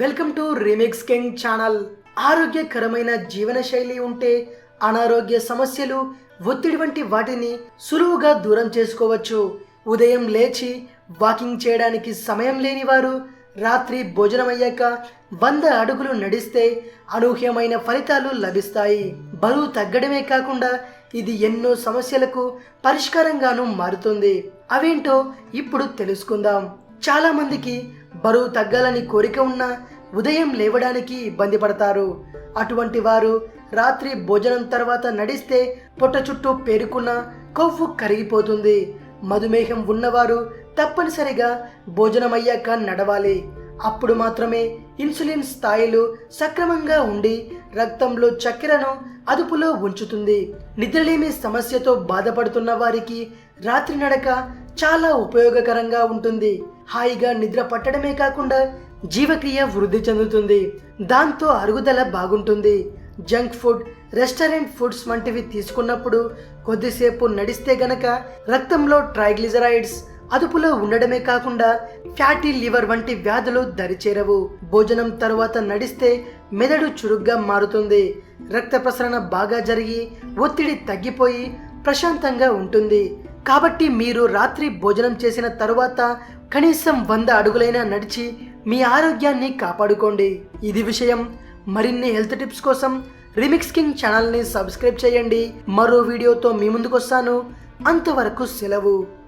Welcome to remix king channel. ఆరోగ్యకరమైన జీవనశైలి ఉంటే అనారోగ్య సమస్యలు ఒత్తిడి వంటి వాటిని సులువుగా దూరం చేసుకోవచ్చు. ఉదయం లేచి వాకింగ్ చేయడానికి సమయం లేని వారు రాత్రి భోజనం అయ్యాక వంద అడుగులు నడిస్తే అనూహ్యమైన ఫలితాలు లభిస్తాయి. బరువు తగ్గడమే కాకుండా ఇది ఎన్నో సమస్యలకు పరిష్కారంగాను మారుతుంది. అవేంటో ఇప్పుడు తెలుసుకుందాం. చాలామందికి బరువు తగ్గాలని కోరిక ఉన్నా ఉదయం లేవడానికి ఇబ్బంది పడతారు. అటువంటి వారు రాత్రి భోజనం తర్వాత నడిస్తే పొట్ట చుట్టూ పేరుకున్న కొవ్వు కరిగిపోతుంది. మధుమేహం ఉన్నవారు తప్పనిసరిగా భోజనం అయ్యాక నడవాలి. అప్పుడు మాత్రమే ఇన్సులిన్ స్థాయిలు సక్రమంగా ఉండి రక్తంలో చక్కెరను అదుపులో ఉంచుతుంది. నిద్రలేమి సమస్యతో బాధపడుతున్న వారికి రాత్రి నడక చాలా ఉపయోగకరంగా ఉంటుంది. హాయిగా నిద్ర పట్టడమే కాకుండా జీవక్రియ వృద్ధి చెందుతుంది. దాంతో అరుగుదల బాగుంటుంది. జంక్ ఫుడ్ రెస్టారెంట్ ఫుడ్స్ వంటివి తీసుకున్నప్పుడు కొద్దిసేపు నడిస్తే గనక రక్తంలో ట్రైగ్లిజరైడ్స్ అదుపులో ఉండడమే కాకుండా ఫ్యాటీ లివర్ వంటి వ్యాధులు దరిచేరవు. భోజనం తరువాత నడిస్తే మెదడు చురుగ్గా మారుతుంది. రక్త ప్రసరణ బాగా జరిగి ఒత్తిడి తగ్గిపోయి ప్రశాంతంగా ఉంటుంది. కాబట్టి మీరు రాత్రి భోజనం చేసిన తరువాత కనీసం వంద అడుగులైనా నడిచి మీ ఆరోగ్యాన్ని కాపాడుకోండి. ఇది విషయం. మరిన్ని హెల్త్ టిప్స్ కోసం రిమిక్స్ కింగ్ ఛానల్ని సబ్స్క్రైబ్ చేయండి. మరో వీడియోతో మీ ముందుకొస్తాను. అంతవరకు సెలవు.